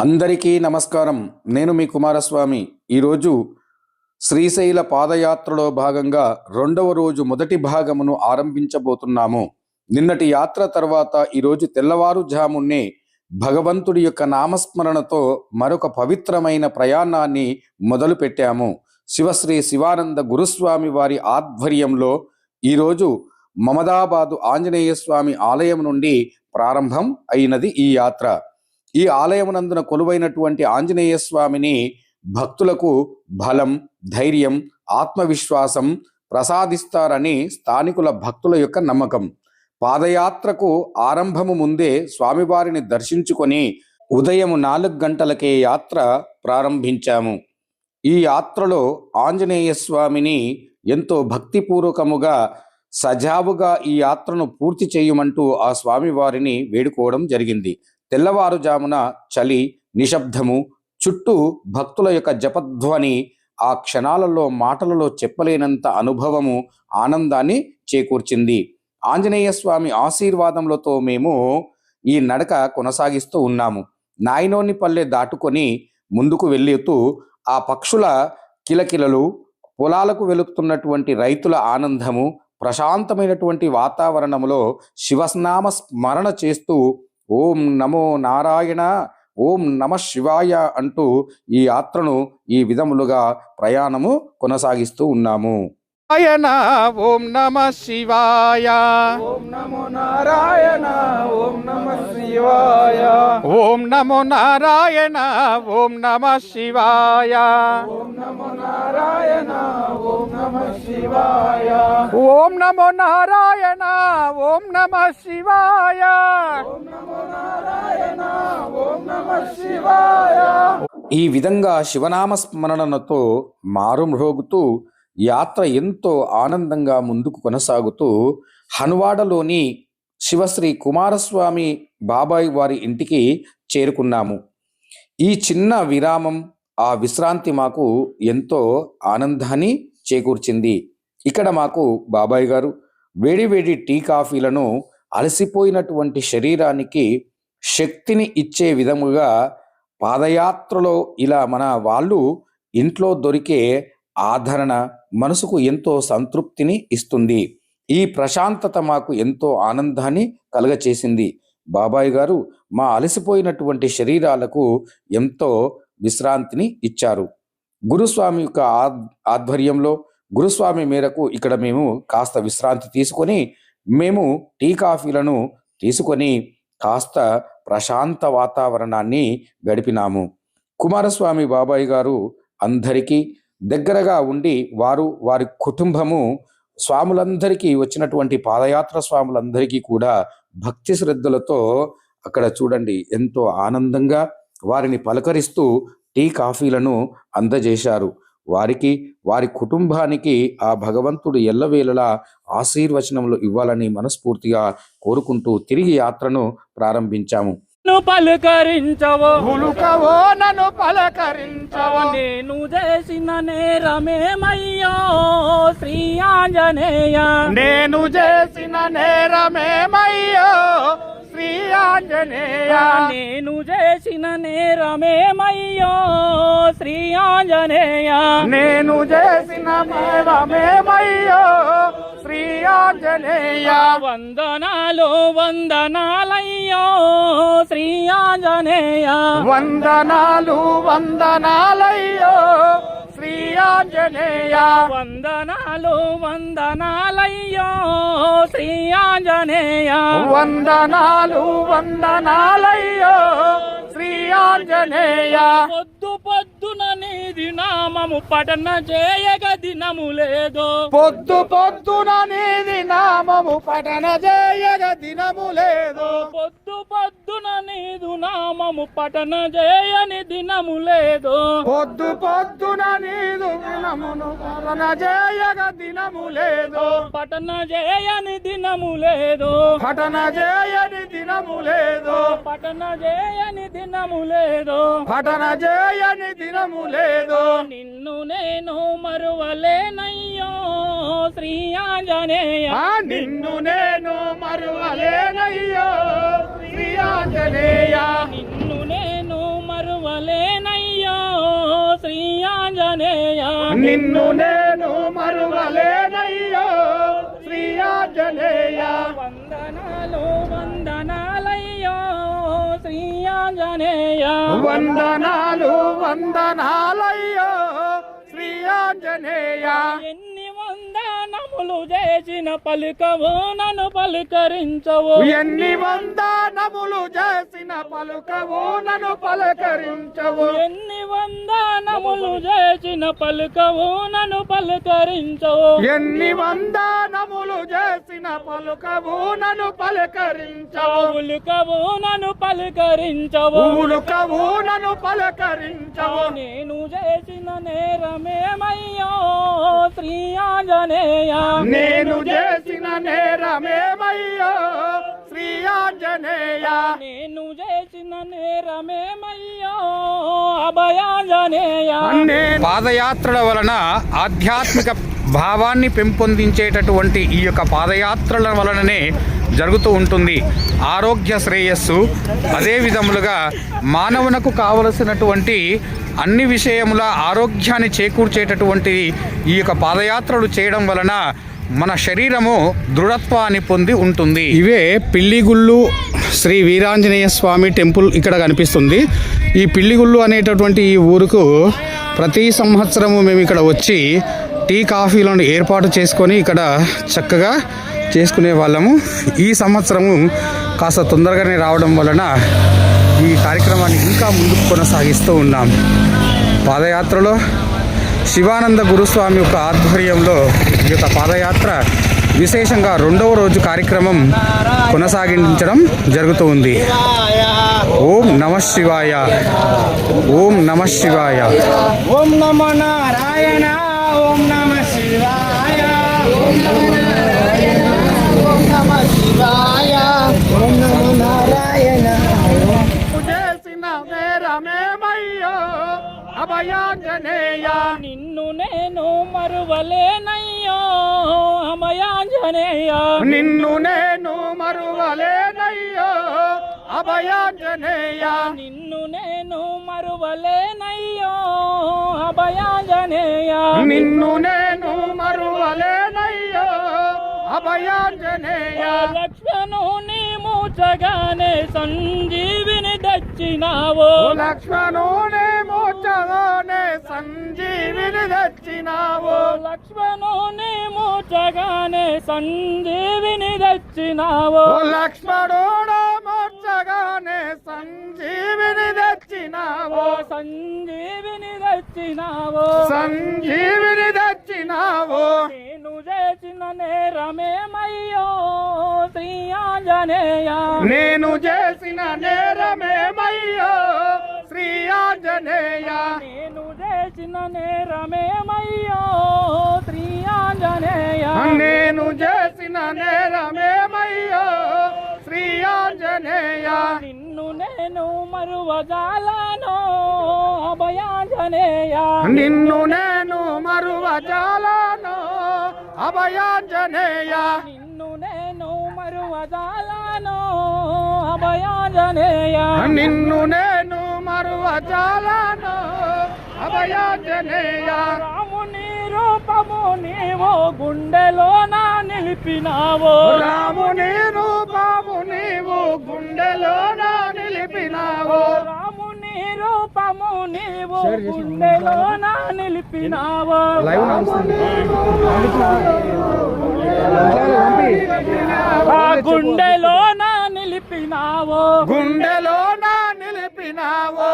అందరికీ నమస్కారం. నేను మీ కుమారస్వామి. ఈరోజు శ్రీశైల పాదయాత్రలో భాగంగా రెండవ రోజు మొదటి భాగమును ఆరంభించబోతున్నాము. నిన్నటి యాత్ర తర్వాత ఈరోజు తెల్లవారుజామునే భగవంతుడి యొక్క నామస్మరణతో మరొక పవిత్రమైన ప్రయాణాన్ని మొదలు పెట్టాము. శివశ్రీ శివానంద గురుస్వామి వారి ఆధ్వర్యంలో ఈరోజు మమదాబాదు ఆంజనేయ స్వామి ఆలయం నుండి ప్రారంభం అయినది ఈ యాత్ర. ఈ ఆలయమునందున కొలువైనటువంటి ఆంజనేయ స్వామిని భక్తులకు బలం ధైర్యం ఆత్మవిశ్వాసం ప్రసాదిస్తారని స్థానికుల భక్తుల యొక్క నమ్మకం. పాదయాత్రకు ఆరంభము ముందే స్వామివారిని దర్శించుకొని ఉదయం నాలుగు గంటలకే యాత్ర ప్రారంభించాము. ఈ యాత్రలో ఆంజనేయ స్వామిని ఎంతో భక్తిపూర్వకముగా సజావుగా ఈ యాత్రను పూర్తి చేయమంటూ ఆ స్వామివారిని వేడుకోవడం జరిగింది. తెల్లవారుజామున చలి నిశ్శబ్దము చుట్టూ భక్తుల యొక్క జపధ్వని ఆ క్షణాలలో మాటలలో చెప్పలేనంత అనుభవము ఆనందాన్ని చేకూర్చింది. ఆంజనేయ స్వామి ఆశీర్వాదములతో మేము ఈ నడక కొనసాగిస్తూ ఉన్నాము. నాయనోని పల్లె దాటుకొని ముందుకు వెళ్ళుతూ ఆ పక్షుల కిలకిలలు పొలాలకు వెలుపుతున్నటువంటి రైతుల ఆనందము ప్రశాంతమైనటువంటి వాతావరణములో శివస్నామ స్మరణ చేస్తూ ఓం నమో నారాయణ ఓం నమ శివాయ అంటూ ఈ యాత్రను ఈ విధములుగా ప్రయాణము కొనసాగిస్తూ ఉన్నాము. నారాయణ ఓం నమ శివాయ. ఓం నమో నారాయణ ఓం నమ శివాయ. ఓం నమో నారాయణ ఓం నమ శివాయ. ఓం నమో నారాయణ ఓం నమ శివాయ. ఓం నమో నారాయణ ఓం నమ శివాయ. ఓం నమో నారాయణ ఓం నమ శివాయ. ఈ విధంగా శివనామ స్మరణలతో మారుమ్రోగుతూ యాత్ర ఎంతో ఆనందంగా ముందుకు కొనసాగుతూ హనువాడలోని శివశ్రీ కుమారస్వామి బాబాయ్ వారి ఇంటికి చేరుకున్నాము. ఈ చిన్న విరామం ఆ విశ్రాంతి మాకు ఎంతో ఆనందాన్ని చేకూర్చింది. ఇక్కడ మాకు బాబాయ్ గారు వేడివేడి టీ కాఫీలను అలసిపోయినటువంటి శరీరానికి శక్తిని ఇచ్చే విధముగా పాదయాత్రలో ఇలా మన వాళ్ళు ఇంట్లో దొరికే ఆదరణ మనసుకు ఎంతో సంతృప్తిని ఇస్తుంది. ఈ ప్రశాంతత మాకు ఎంతో ఆనందాన్ని కలగచేసింది. బాబాయ్ గారు మా అలసిపోయినటువంటి శరీరాలకు ఎంతో విశ్రాంతిని ఇచ్చారు. గురుస్వామి యొక్క ఆధ్వర్యంలో గురుస్వామి మేరకు ఇక్కడ మేము కాస్త విశ్రాంతి తీసుకొని మేము టీ కాఫీలను తీసుకొని కాస్త ప్రశాంత వాతావరణాన్ని గడిపినాము. కుమారస్వామి బాబాయ్ గారు అందరికీ దగ్గరగా ఉండి వారు వారి కుటుంబము స్వాములందరికీ వచ్చినటువంటి పాదయాత్ర స్వాములందరికీ కూడా భక్తి శ్రద్ధలతో అక్కడ చూడండి ఎంతో ఆనందంగా వారిని పలకరిస్తూ టీ కాఫీలను అందజేశారు. వారికి వారి కుటుంబానికి ఆ భగవంతుడు ఎల్లవేళలా ఆశీర్వచనములు ఇవ్వాలని మనస్ఫూర్తిగా కోరుకుంటూ తిరిగి యాత్రను ప్రారంభించాము. నన్ను పలకరించవో. పులుకవో నన్ను పలకరించవో. నేను చేసిన నేరమేమయ్యో శ్రీ ఆంజనేయ. నేను చేసిన నేరమేమయ్యో శ్రీ ఆంజనేయ నేను చేసిన నేరమేమయ్యో శ్రీ ఆంజనేయ నేను చేసిన నేరమేమయ్యో శ్రీ ఆంజనేయ వందనాలు వందనాలయ్యో శ్రీ ఆంజనేయ వందనాలు వందనాలయ్యో శ్రీ ఆంజనేయ వందనాలు వందనాలయ్యో శ్రీ ఆంజనేయ వందనాలు వందనాలయ్యో శ్రీ ఆంజనేయ పొద్దు పొద్దున నీది నామము పఠన చేయగ దినము లేదో. పొద్దు పొద్దున నీది నామము పఠన చేయగ దినము లేదు. పొద్దు నామము పఠన చేయని దినము లేదు. పొద్దు పొద్దున నీదు దినమును చేయగ దినము లేదు. పఠన చేయని దినము లేదు. పఠన చేయని దినము లేదు. పఠన చేయని దినము లేదు. పఠన చేయని దినము లేదు. నిన్ను నేను మరువలేనయ్యో శ్రీ ఆంజనేయ. నిన్ను నేను మరువలేనయ్యో శ్రీ ఆంజనేయ. మరువలేనయ్యో శ్రీ ఆంజనేయ. నిన్ను నేను మరువలేనయ్యో శ్రీ ఆంజనేయ. వందనాలు వందనాలయ్యో శ్రీ ఆంజనేయ. వందనాలు వందనాలయ్యో శ్రీ ఆంజనేయ. చేసిన పలుకవు నన్ను పలుకరించవు. ఎన్ని వందనములు చేసిన పలుకవు నన్ను పలకరించవు. ఎన్ని వందనములు చేసిన పలుకవు నన్ను పలుకరించవు. ఎన్ని వందనములు చేసిన పలుకవు నన్ను పలకరించవు. ఉలుకవు నన్ను పలుకరించవు. ఉలుకవు నన్ను పలకరించవు. నేను చేసిన నేరమేమయ్యో శ్రీ ఆంజనేయ. నేను చేసిన నేరమేమయ్యో? శ్రీ ఆంజనేయ. నేను చేసిన నేరమేమయ్యో? అభయాంజనేయ. నేను పాదయాత్రల వలన ఆధ్యాత్మిక భావాన్ని పెంపొందించేటటువంటి ఈ యొక్క పాదయాత్రల వలననే జరుగుతూ ఉంటుంది. ఆరోగ్య శ్రేయస్సు అదే విధములుగా మానవునకు కావలసినటువంటి అన్ని విషయముల ఆరోగ్యాన్ని చేకూర్చేటటువంటి ఈ యొక్క పాదయాత్రలు చేయడం వలన మన శరీరము దృఢత్వాన్ని పొంది ఉంటుంది. ఇవే పిల్లిగుళ్ళు శ్రీ వీరాంజనేయ స్వామి టెంపుల్ ఇక్కడ కనిపిస్తుంది. ఈ పిల్లిగుళ్ళు అనేటటువంటి ఈ ఊరుకు ప్రతి సంవత్సరము మేము ఇక్కడ వచ్చి టీ కాఫీలను ఏర్పాటు చేసుకొని ఇక్కడ చక్కగా చేసుకునే వాళ్ళము. ఈ సంవత్సరము కాస్త తొందరగానే రావడం వలన ఈ కార్యక్రమాన్ని ఇంకా ముందుకు కొనసాగిస్తూ ఉన్నాం. పాదయాత్రలో శివానంద గురుస్వామి యొక్క ఆధ్వర్యంలో ఈ యొక్క పాదయాత్ర విశేషంగా రెండవ రోజు కార్యక్రమం కొనసాగించడం జరుగుతూ ఉంది. ఓం నమ శివాయ. ఓం నమ శివాయ. ఓం నమ నారాయణ. మరువలేనయ్యో అభయాంజనేయ. నిన్ను నేను మరువలేనయ్యో అభయాంజనేయ. నిన్ను నేను మరువలేనయ్యో అభయాంజనేయ. నిన్ను నేను మరువలేనయ్యో అభయాంజనేయ. లక్ష్మణు నీ మూచగానే సంజీవిని తెచ్చినావో లక్ష్మణుని మోచగానే సంజీవిని తెచ్చినావు. లక్ష్మణు నీ మూచగానే సంజీవిని తెచ్చినావో. ఓ లక్ష్మణుడు మోచగానే సంజీవిని తెచ్చినావు. సంజీవిని తెచ్చినావో. సంజీవిని తెచ్చినావు. నేను చేసిన నేరమేమయ్యో శ్రీ ఆంజనేయ. నేను చేసిన నేరమేమయ్యో ఆంజనేయ. నేను చేసిన నేరమేమయ్యో శ్రీ ఆంజనేయ నేను చేసిన నేరమేమయ్యో శ్రీ ఆంజనేయ నిన్ను నేను మరువజాలను అభయాంజనేయ. నిన్ను నేను మరువజాలను అభయాంజనేయ. నిన్ను నేను మరువజాలను అభయాంజనేయ. నిన్ను నేను మరువజాలను అభయాంజనేయ. రాముని రూపము నీవు గుండెలోన నిలిపినావో. రాముని రూపము నీవు గుండెలోన నిలిపినావు. రాముని రూపము నీవు గుండెలోన నిలిపినావో. ఆ గుండెలోన నిలిపినావో. గుండెలోన నిలిపినావు.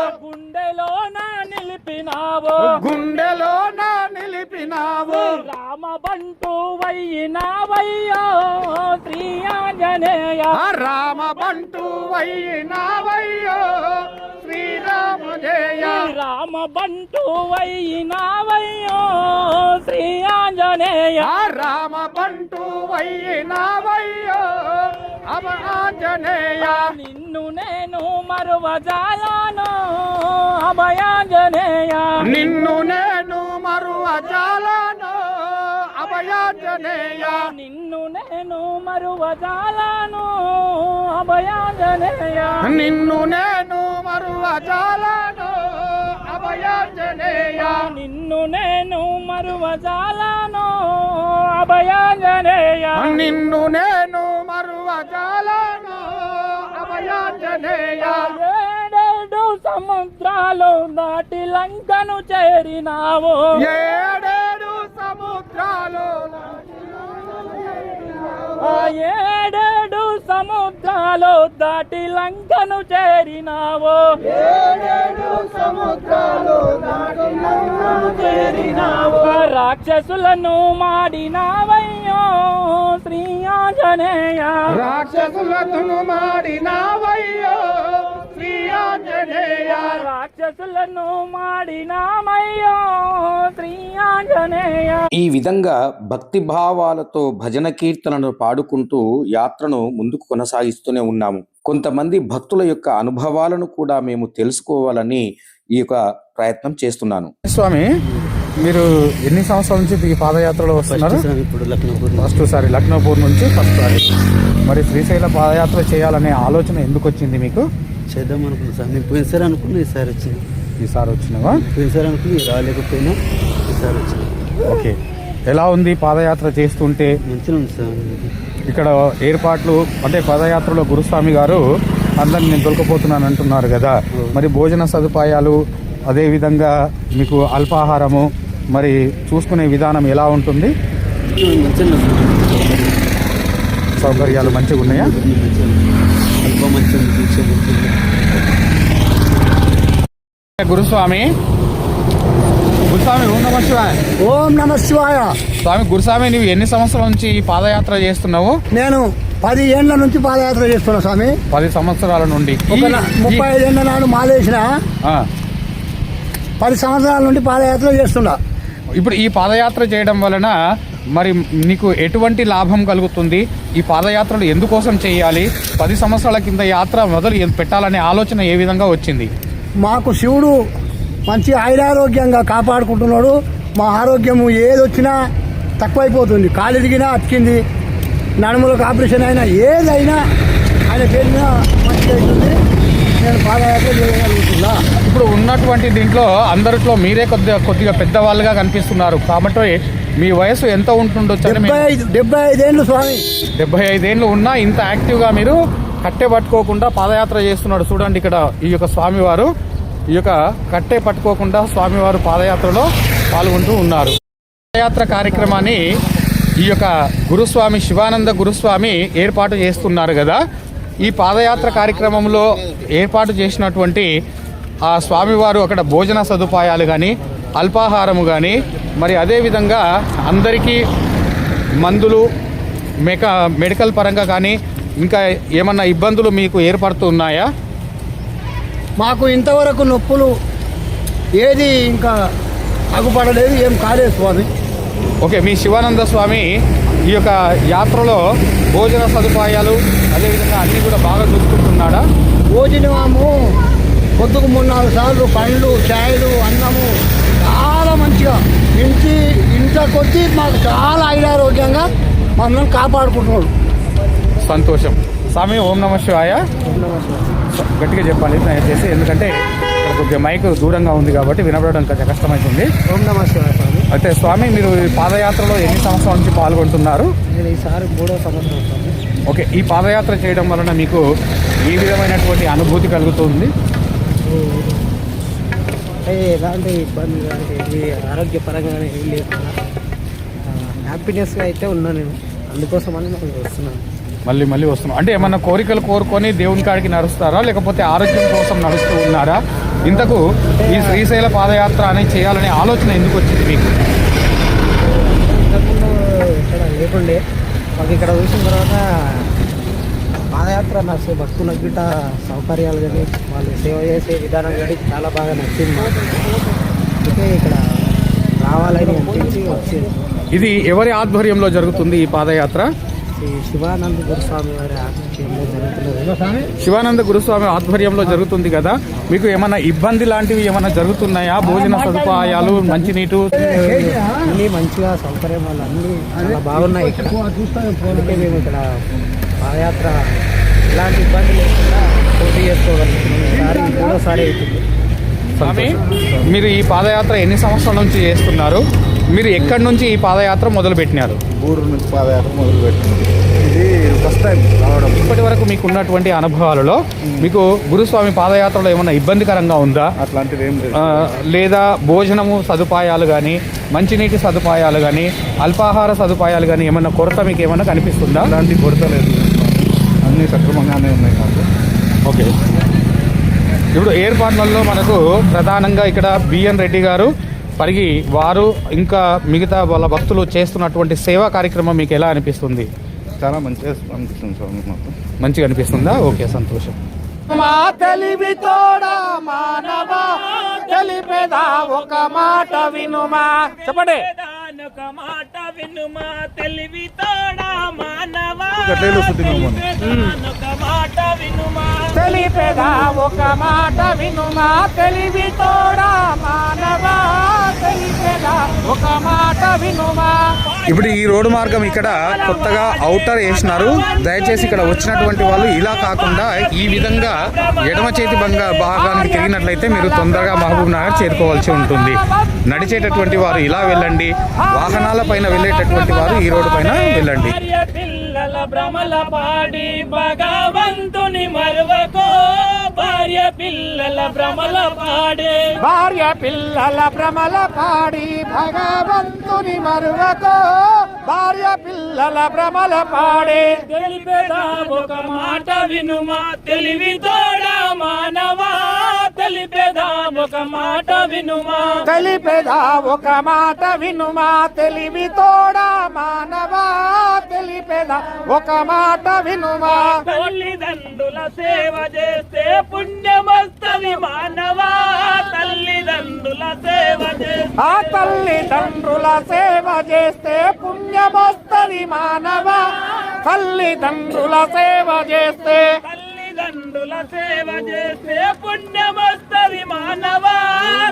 నిలిపినావో. గుండెలోన నిలిపినావు. రామ బంటు వయ్యినావయ్యో శ్రీ ఆంజనేయ రామ బంటు వయ్యినావయ్యో శ్రీరామజయ. రామ బంటు వయ్యినావయ్యో శ్రీ ఆంజనేయ రామ బంటు వయ్యినావయ్యో అవ ఆంజనేయ నిన్ను నేను మరువజాలను అభయాంజనేయ. నిన్ను నేను మరువజాలను అభయాంజనేయ. నిన్ను నేను మరువజాలను అభయాంజనేయ. నిన్ను నేను మరువజాలను అభయ అభయాంజనేయ. నిన్ను నేను మరువజాలను అభయాంజనేయ. నిన్ను నేను మరువజాలను అభయాంజనేయ. సముద్రాలు దాటి లంకను చేరినావు. ఏడేడు సముద్రాలు ఏడేడు సముద్రాలు దాటి లంకను చేరినావు. చేరినావు. రాక్షసులను మాడినావయ్యో శ్రీ ఆంజనేయ. రాక్షసులను మాడినావయ్యో. ఆంజనేయ. రాక్షసులను మాడినామయ్యో శ్రీ ఆంజనేయ. ఈ విధంగా భక్తి భావాలతో భజన కీర్తనను పాడుకుంటూ యాత్రను ముందుకు కొనసాగిస్తూనే ఉన్నాము. కొంతమంది భక్తుల యొక్క అనుభవాలను కూడా మేము తెలుసుకోవాలని ఈ యొక్క ప్రయత్నం చేస్తున్నాను. స్వామి మీరు ఎన్ని సంవత్సరాల నుంచి ఈ పాదయాత్రలో వస్తున్నారు? ఇప్పుడు లక్నోపూర్ ఫస్ట్ సారి లక్నోపూర్ నుంచి ఫస్ట్ సారి. మరి శ్రీశైల పాదయాత్ర చేయాలనే ఆలోచన ఎందుకు వచ్చింది మీకు? చేద్దాం అనుకున్నా సార్. నేను పోయినసారి అనుకున్నా ఈసారి వచ్చింది. ఈసారి వచ్చినవా? పోయినసారి అనుకుని రాలేకపోయినా ఈసారి వచ్చింది. ఓకే. ఎలా ఉంది పాదయాత్ర చేస్తుంటే? మంచిగా ఉంది సార్. ఇక్కడ ఏర్పాట్లు అంటే పదయాత్రలో గురుస్వామి గారు అందరిని నేను దొరకపోతున్నాను అంటున్నారు కదా. మరి భోజన సదుపాయాలు అదే విధంగా మీకు అల్పాహారము మరి చూసుకునే విధానం ఎలా ఉంటుంది? సౌకర్యాలు మంచిగా ఉన్నాయా. గురుస్వామి. గురుస్వామి ఓం నమ శివాయ. ఓం నమ శివాయ. స్వామి గురుస్వామి నువ్వు ఎన్ని సంవత్సరాల నుంచి ఈ పాదయాత్ర చేస్తున్నావు? నేను పది ఏండ్ల నుంచి పాదయాత్ర చేస్తున్నా స్వామి. పది సంవత్సరాల నుండి. ముప్పై ఐదు ఏళ్ళ నాడు మాలేసిన. పది సంవత్సరాల నుండి పాదయాత్ర చేస్తున్నా. ఇప్పుడు ఈ పాదయాత్ర చేయడం వలన మరి నీకు ఎటువంటి లాభం కలుగుతుంది? ఈ పాదయాత్రలు ఎందుకోసం చేయాలి? పది సంవత్సరాల కింద యాత్ర మొదలు పెట్టాలనే ఆలోచన ఏ విధంగా వచ్చింది? మాకు శివుడు మంచి ఆయురారోగ్యంగా కాపాడుకుంటున్నాడు. మా ఆరోగ్యము ఏదొచ్చినా తక్కువైపోతుంది. కాలు ఎదిగినా అతికింది. నడుములకు ఆపరేషన్ అయినా ఏదైనా ఆయన పేరు మంచిగా అవుతుంది. నేను పాదయాత్ర చేయగలుగుతున్నా. ఇప్పుడు ఉన్నటువంటి దీంట్లో అందరిలో మీరే కొద్దిగా కొద్దిగా పెద్దవాళ్ళుగా కనిపిస్తున్నారు. కాబట్టి మీ వయసు ఎంత ఉంటుండొచ్చు డెబ్బై ఐదు డెబ్బై ఐదేళ్ళు స్వామి. డెబ్బై ఐదేళ్ళు ఉన్నా ఇంత యాక్టివ్గా మీరు కట్టె పట్టుకోకుండా పాదయాత్ర చేస్తున్నాడు. చూడండి ఇక్కడ ఈ యొక్క స్వామివారు. ఈ యొక్క కట్టె పట్టుకోకుండా స్వామివారు పాదయాత్రలో పాల్గొంటూ ఉన్నారు. పాదయాత్ర కార్యక్రమాన్ని ఈ యొక్క గురుస్వామి శివానంద గురుస్వామి ఏర్పాటు చేస్తున్నారు కదా. ఈ పాదయాత్ర కార్యక్రమంలో ఏర్పాటు చేసినటువంటి ఆ స్వామివారు అక్కడ భోజన సదుపాయాలు కానీ అల్పాహారము కానీ మరి అదేవిధంగా అందరికీ మందులు మెక మెడికల్ పరంగా కానీ ఇంకా ఏమన్నా ఇబ్బందులు మీకు ఏర్పడుతున్నాయా మాకు ఇంతవరకు నొప్పులు ఏది ఇంకా అగుపడలేదు ఏం కాలేదు స్వామి. ఓకే మీ శివానంద స్వామి ఈ యొక్క యాత్రలో భోజన సదుపాయాలు అదేవిధంగా అన్నీ కూడా బాగా చూసుకుంటున్నాడా? భోజనము పొద్దుకు మూడు నాలుగు సార్లు పండ్లు చాయలు అన్నము చాలా మంచిగా. ఇంటి ఇంట కొద్దీ మాకు చాలా ఐదారోగ్యంగా మమ్మల్ని కాపాడుకుంటున్నాడు. సంతోషం. స్వామి ఓం నమ శివాయ. గట్టిగా చెప్పాలి దయచేసి ఎందుకంటే ఇక్కడ కొద్దిగా మైక్ దూరంగా ఉంది కాబట్టి వినపడడం కొంచెం కష్టమవుతుంది ఓం నమ శివాయ. అయితే స్వామి మీరు ఈ పాదయాత్రలో ఎన్ని సంవత్సరాల నుంచి పాల్గొంటున్నారు? నేను ఈసారి మూడో సంవత్సరం ఓకే ఈ పాదయాత్ర చేయడం వలన మీకు ఏ విధమైనటువంటి అనుభూతి కలుగుతుంది? అంటే ఎలాంటి ఇబ్బంది కానీ ఏది ఆరోగ్యపరంగా కానీ ఏం లేకుండా హ్యాపీనెస్గా అయితే ఉన్నా నేను. అందుకోసమని నేను వస్తున్నాను. మళ్ళీ మళ్ళీ వస్తున్నాం. అంటే ఏమన్నా కోరికలు కోరుకొని దేవుని కాడికి నడుస్తారా? లేకపోతే ఆరోగ్యం కోసం నడుస్తూ ఉన్నారా? ఇంతకు ఈ శ్రీశైల పాదయాత్ర అనేది చేయాలనే ఆలోచన ఎందుకు వచ్చింది మీకు? ఇంతకుముందు ఇక్కడ లేకుండే మాకు ఇక్కడ చూసిన తర్వాత పాదయాత్ర నచ్చే భక్తులకు గిట్ట సౌకర్యాలు కానీ వాళ్ళు సేవ చేసే విధానం కానీ చాలా బాగా నచ్చింది. అందుకే ఇక్కడ రావాలని అనిపించి వచ్చింది. ఇది ఎవరి ఆధ్వర్యంలో జరుగుతుంది ఈ పాదయాత్ర? శ్రీ శివానంద గురుస్వామి వారి ఆధ్వర్యంలో జరుగుతున్నది. శివానంద గురుస్వామి ఆధ్వర్యంలో జరుగుతుంది కదా? మీకు ఏమన్నా ఇబ్బంది లాంటివి ఏమన్నా జరుగుతున్నాయా? భోజన సదుపాయాలు మంచినీటు? అన్నీ మంచిగా సౌకర్యం వాళ్ళు అన్నీ చాలా బాగున్నాయి ఇక్కడ. అందుకే మేము ఇక్కడ పాదయాత్ర ఎలాంటి ఇబ్బంది లేకుండా పోటీ చేసుకోగలుగుతున్నాం. మూడోసారి అవుతుంది. మీరు ఈ పాదయాత్ర ఎన్ని సంవత్సరాల నుంచి చేస్తున్నారు? మీరు ఎక్కడి నుంచి ఈ పాదయాత్ర మొదలు పెట్టినారు ఊరు నుంచి పాదయాత్ర మొదలు పెట్టింది ఇది ఫస్ట్ టైం రావడం. ఇప్పటి వరకు మీకు ఉన్నటువంటి అనుభవాలలో మీకు గురుస్వామి పాదయాత్రలో ఏమైనా ఇబ్బందికరంగా ఉందా? అట్లాంటిది ఏం లేదు. భోజనము సదుపాయాలు కానీ మంచినీటి సదుపాయాలు కానీ అల్పాహార సదుపాయాలు కానీ ఏమైనా కొరత మీకు ఏమైనా కనిపిస్తుందా? అలాంటి కొరత లేదు. అన్నీ సక్రమంగానే ఉన్నాయి మాకు. ఓకే. ఇప్పుడు ఏర్పాట్లలో మనకు ప్రధానంగా ఇక్కడ బిఎన్ రెడ్డి గారు పరిగి వారు ఇంకా మిగతా వాళ్ళ భక్తులు చేస్తున్నటువంటి సేవా కార్యక్రమం మీకు ఎలా అనిపిస్తుంది? చాలా మంచిగా అనిపిస్తుంది స్వామి మాకు. మంచిగా అనిపిస్తుందా? ఓకే సంతోషం. మా తెలివి తోడా మానవా తెలిపేదా ఒక మాట వినుమా. చెప్పండి. ఒక మాట వినుమా తెలివి తోడా మానవా. ఒక తెలిపేదా ఒక మాట వినుమా తెలివి తోడా మానవా తెలిపేదా ఒక మాట వినుమా. ఇప్పుడు ఈ రోడ్డు మార్గం ఇక్కడ కొత్తగా అవుటర్ వేసినారు. దయచేసి ఇక్కడ వచ్చినటువంటి వాళ్ళు ఇలా కాకుండా ఈ విధంగా ఎడమ చేతి బంగా భాగానికి తిరిగినట్లయితే మీరు తొందరగా మహబూబ్ నగర్ చేరుకోవాల్సి ఉంటుంది. నడిచేటటువంటి వారు ఇలా వెళ్ళండి. వాహనాల పైన వెళ్ళేటటువంటి వారు ఈ రోడ్డు పైన వెళ్ళండి. భ్రమల పాడి భగవంతుని మరువకో భార్య పిల్లల భ్రమల పాడే. భార్య పిల్లల భ్రమల పాడి భగవంతుని మరువకో భార్య పిల్లల భ్రమల పాడే. తెలిపేదా ఒక మాట వినుమా? తెలివి తోడా మానవా? తెలిపేదా ఒక మాట వినుమా? తెలిపేదా ఒక మాట వినుమా? తెలివి తోడా మానవా? తెలిపేదా ఒక మాట వినుమా? తల్లిదండ్రుల సేవ చేస్తే పుణ్యమస్తది మానవా? తల్లిదండ్రుల సేవ చేస్తే ఆ తల్లిదండ్రుల సేవ చేస్తే పుణ్యమొస్తది మానవా? తల్లిదండ్రుల సేవ చేస్తే తల్లిదండ్రుల సేవ చేస్తే పుణ్యమస్తది మానవా.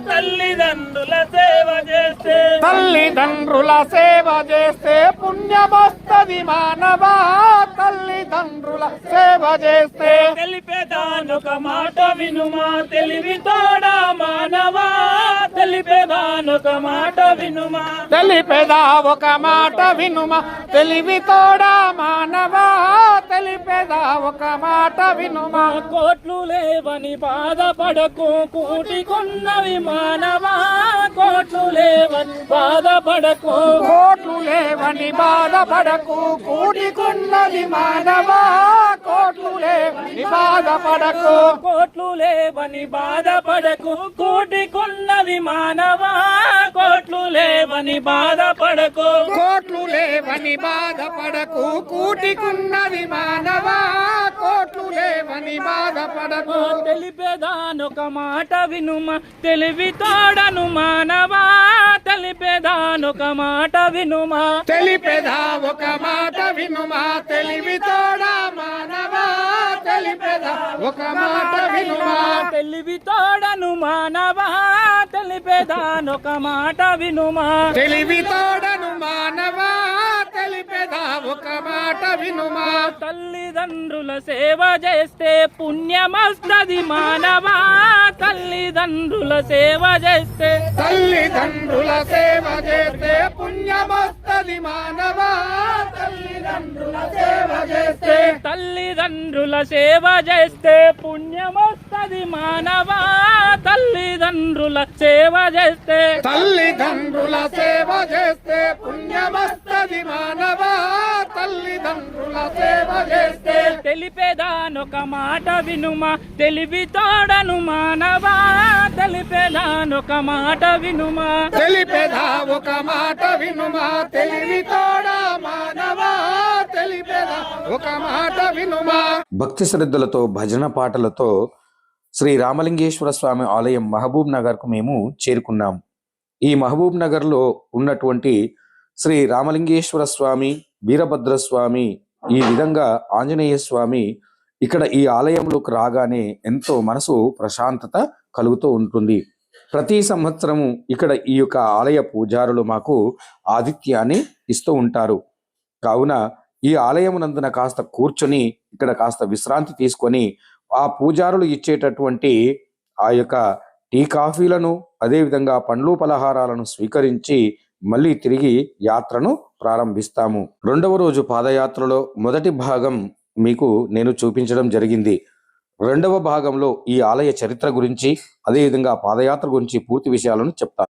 తల్లిదండ్రుల సేవ చేస్తే తల్లిదండ్రుల సేవ చేస్తే పుణ్యమస్తది మానవా. తల్లిదండ్రుల సేవ చేస్తే తెలిపేదానొక మాట వినుమా? తెలివి తోడా మానవా? తెలిపేదానొక మాట వినుమా? తెలిపేదా ఒక మాట వినుమా? తెలివి తోడా మానవా? తెలిపేదా ఒక మాట వినుమా? కోట్లు లేవని బాధపడకు కూటికున్నవి మానవా? బాధపడకు. కోట్లు లేవని బాధపడకు. కూడికున్నది మానవా. కోట్లు లేవని బాధపడకు. కోట్లు లేవని బాధపడకు. కూటికున్నవి మానవా. కోట్లు లేవని బాధపడకు. కోట్లు లేవని బాధపడకు. కూటికున్నది మానవా. కోట్లు లేవని బాధపడకు. తెలిపేదానొక మాట వినుమా. తెలివి తోడను మానవా. తెలిపేదానొక మాట వినుమా. తెలిపేదా ఒక మాట వినుమా. తెలివి తోడా మానవా. తెలిపేదా ఒక మాట వినుమా. తెలివి తోడను మానవా తెలిపేదానొక మాట వినుమా. తెలివి తోడను మానవా. తెలిపేదా ఒక మాట వినుమా తల్లిదండ్రుల సేవ చేస్తే పుణ్యమస్తది మానవా. తల్లిదండ్రుల సేవ చేస్తే తల్లిదండ్రుల సేవ చేస్తే పుణ్యమొస్తది మానవా. తల్లిదండ్రుల సేవ చేస్తే తల్లిదండ్రుల సేవ చేస్తే పుణ్యమస్తది మానవా. తల్లిదండ్రుల సేవ చేస్తే తల్లిదండ్రుల సేవ చేస్తే పుణ్యమస్తది మానవా. తెలిపేదానొక మాట వినుమా తెలివి తోడను మానవా తెలిపేదానొక మాట వినుమా. తెలిపేదా ఒక మాట వినుమా తెలివి తోడా మానవా? తెలిపేదా ఒక మాట వినుమా. భక్తి శ్రద్ధలతో భజన పాటలతో శ్రీ రామలింగేశ్వర స్వామి ఆలయం మహబూబ్ నగర్కు మేము చేరుకున్నాం. ఈ మహబూబ్ నగర్లో ఉన్నటువంటి శ్రీ రామలింగేశ్వర స్వామి వీరభద్ర స్వామి ఈ విధంగా ఆంజనేయ స్వామి ఇక్కడ ఈ ఆలయంలోకి రాగానే ఎంతో మనసు ప్రశాంతత కలుగుతూ ఉంటుంది. ప్రతి సంవత్సరము ఇక్కడ ఈ యొక్క ఆలయ పూజారులు మాకు ఆతిథ్యాన్ని ఇస్తూ ఉంటారు. కావున ఈ ఆలయమునందున కాస్త కూర్చొని ఇక్కడ కాస్త విశ్రాంతి తీసుకొని ఆ పూజారులు ఇచ్చేటటువంటి ఆ యొక్క టీ కాఫీలను అదేవిధంగా పండ్లు పలహారాలను స్వీకరించి మళ్ళీ తిరిగి యాత్రను ప్రారంభిస్తాము. రెండవ రోజు పాదయాత్రలో మొదటి భాగం మీకు నేను చూపించడం జరిగింది. రెండవ భాగంలో ఈ ఆలయ చరిత్ర గురించి అదేవిధంగా పాదయాత్ర గురించి పూర్తి విషయాలను చెప్తాను.